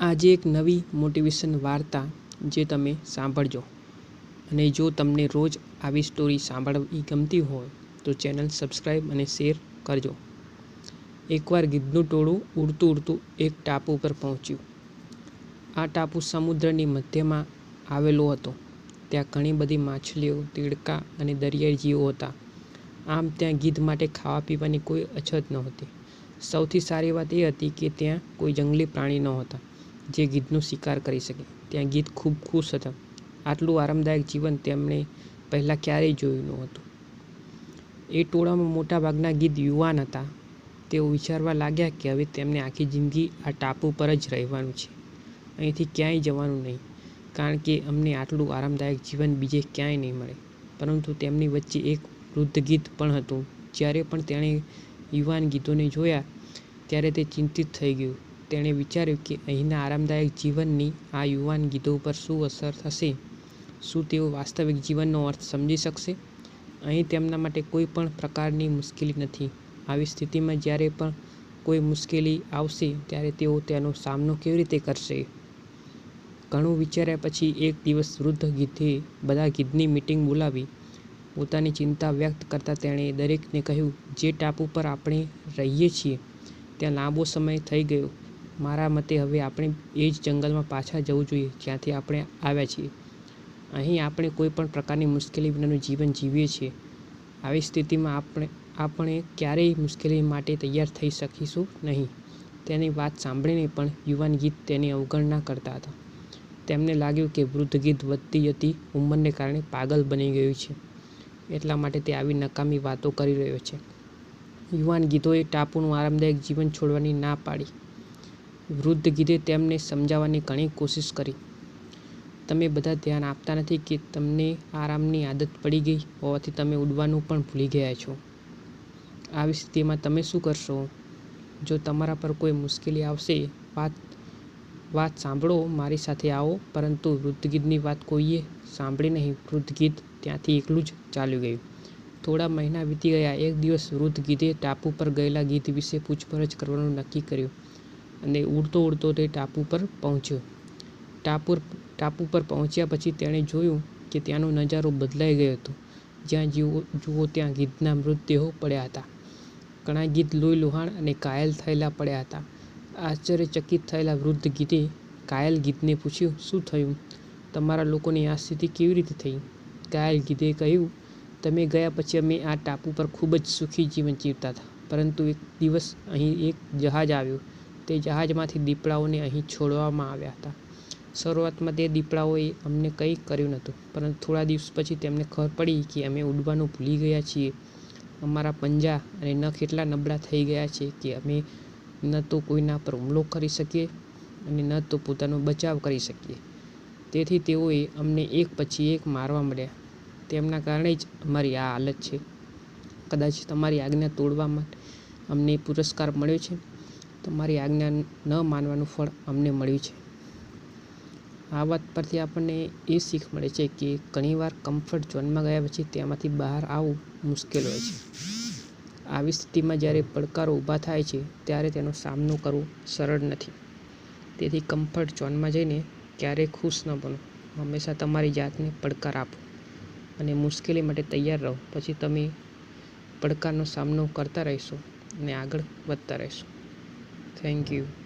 આજે એક નવી મોટિવેશન વાર્તા જે તમે સાંભળજો. અને જો તમને રોજ આવી સ્ટોરી સાંભળવી ગમતી હોય, તો ચેનલ સબસ્ક્રાઈબ અને શેર કરજો. એકવાર ગીધનું ટોળું ઉડતું ઉડતું એક ટાપુ પર પહોંચ્યું. આ ટાપુ સમુદ્રની મધ્યમાં આવેલો હતો. ત્યાં ઘણી બધી માછલીઓ, તીડકા અને દરિયાઈ જીવો હતા. આમ ત્યાં ગીધ માટે ખાવા પીવાની કોઈ અછત નહોતી. સૌથી સારી વાત એ હતી કે ત્યાં કોઈ જંગલી પ્રાણી નહોતા. જે ગીધનો શિકાર કરી શકે. ત્યાં ગીધ ખૂબ ખુશ હતા. આટલું આરામદાયક જીવન તેમણે પહેલાં ક્યારેય જોયું નહોતું એ ટોળામાં મોટાભાગના ગીધ યુવાન હતા. તેઓ વિચારવા લાગ્યા કે હવે તેમને આખી જિંદગી આ ટાપુ પર જ રહેવાનું છે. અહીંથી ક્યાંય જવાનું નહીં, કારણ કે અમને આટલું આરામદાયક જીવન બીજે ક્યાંય નહીં મળે. પરંતુ તેમની વચ્ચે એક વૃદ્ધ ગીધ પણ હતું. જ્યારે પણ તેણે યુવાન ગીધોને જોયા, ત્યારે તે ચિંતિત થઈ ગયું. તેણે વિચાર્યું કે અહીંના આરામદાયક જીવનની આ યુવાન ગીધો ઉપર શું અસર થશે? શું તેઓ વાસ્તવિક જીવનનો અર્થ સમજી શકશે? અહીં તેમના માટે કોઈ પણ પ્રકારની મુશ્કેલી નથી. આવી સ્થિતિમાં જ્યારે પણ કોઈ મુશ્કેલી આવશે, ત્યારે તેઓ તેનો સામનો કેવી રીતે કરશે? ઘણું વિચાર્યા પછી એક દિવસ વૃદ્ધ ગીધે બધા ગીધની મીટિંગ બોલાવી. પોતાની ચિંતા વ્યક્ત કરતાં તેણે દરેકને કહ્યું, જે ટાપુ પર આપણે રહીએ છીએ, ત્યાં લાંબો સમય થઈ ગયો. મારા મતે હવે આપણે એ જ જંગલમાં પાછા જવું જોઈએ, જ્યાંથી આપણે આવ્યા છીએ. અહીં આપણે કોઈ પણ પ્રકારની મુશ્કેલી વિનાનું જીવન જીવીએ છીએ. આવી સ્થિતિમાં આપણે આપણે ક્યારેય મુશ્કેલી માટે તૈયાર થઈ શકીશું નહીં. તેની વાત સાંભળીને પણ યુવાન ગીત તેની અવગણના કરતા હતા. તેમને લાગ્યું કે વૃદ્ધ ગીત વધતી જતી ઉંમરને કારણે પાગલ બની ગયું છે. એટલા માટે તે આવી નકામી વાતો કરી રહ્યો છે. યુવાન ગીતોએ ટાપુનું આરામદાયક જીવન છોડવાની ના પાડી. વૃદ્ધ ગીધે તેમને સમજાવવાની ઘણી કોશિશ કરી. તમે બધા ધ્યાન આપતા નથી કે તમને આરામની આદત પડી ગઈ હોવાથી તમે ઉડવાનું પણ ભૂલી ગયા છો. આવી સ્થિતિમાં તમે શું કરશો? જો તમારા પર કોઈ મુશ્કેલી આવશે, વાત વાત સાંભળો, મારી સાથે આવો. પરંતુ વૃદ્ધ ગીધની વાત કોઈએ સાંભળી નહીં. વૃદ્ધ ગીધ ત્યાંથી એકલું જ ચાલ્યું ગયું. થોડા મહિના વીતી ગયા. એક દિવસ વૃદ્ધ ગીધે ટાપુ પર ગયેલા ગીધ વિશે પૂછપરછ કરવાનું નક્કી કર્યું. અને ઉડતો ઉડતો તે ટાપુ પર પહોંચ્યો. ટાપુ ટાપુ પર પહોંચ્યા પછી તેણે જોયું કે ત્યાંનો નજારો બદલાઈ ગયો હતો. જ્યાં જીવો, જુઓ ત્યાં ગીધના મૃતદેહો પડ્યા હતા. ઘણા ગીધ લોહી લુહાણ અને કાયલ થયેલા પડ્યા હતા. આશ્ચર્યચકિત થયેલા વૃદ્ધ ગીધે કાયલ ગીધને પૂછ્યું, શું થયું? તમારા લોકોની આ સ્થિતિ કેવી રીતે થઈ? કાયલ ગીધે કહ્યું, તમે ગયા પછી અમે આ ટાપુ પર ખૂબ જ સુખી જીવન જીવતા હતા. પરંતુ એક દિવસ અહીં એક જહાજ આવ્યું. તે જહાજમાંથી દીપડાઓને અહીં છોડવામાં આવ્યા હતા. શરૂઆતમાં તે દીપડાઓએ અમને કંઈ કર્યું નહોતું, પરંતુ થોડા દિવસ પછી તેમને ખબર પડી કે અમે ઉડવાનું ભૂલી ગયા છીએ. અમારા પંજા અને નખ એટલા નબળા થઈ ગયા છે કે અમે ન તો કોઈના પર હુમલો કરી શકીએ અને ન તો પોતાનો બચાવ કરી શકીએ. તેથી તેઓએ અમને એક પછી એક મારવા મળ્યા. તેમના કારણે જ અમારી આ હાલત છે. કદાચ તમારી આજ્ઞા તોડવા માટે અમને પુરસ્કાર મળ્યો છે. તમારી આજ્ઞા ન માનવાનું ફળ અમને મળ્યું છે. આ વાત પરથી આપણને એ શીખ મળે છે કે ઘણીવાર કમ્ફર્ટ ઝોનમાં ગયા પછી તેમાંથી બહાર આવવું મુશ્કેલ હોય છે. આવી સ્થિતિમાં જ્યારે પડકારો ઊભા થાય છે, ત્યારે તેનો સામનો કરવો સરળ નથી. તેથી કમ્ફર્ટ ઝોનમાં જઈને ક્યારેય ખુશ ન બનો. હંમેશા તમારી જાતને પડકાર આપો અને મુશ્કેલી માટે તૈયાર રહો. પછી તમે પડકારનો સામનો કરતા રહેશો અને આગળ વધતા રહેશો. Thank you.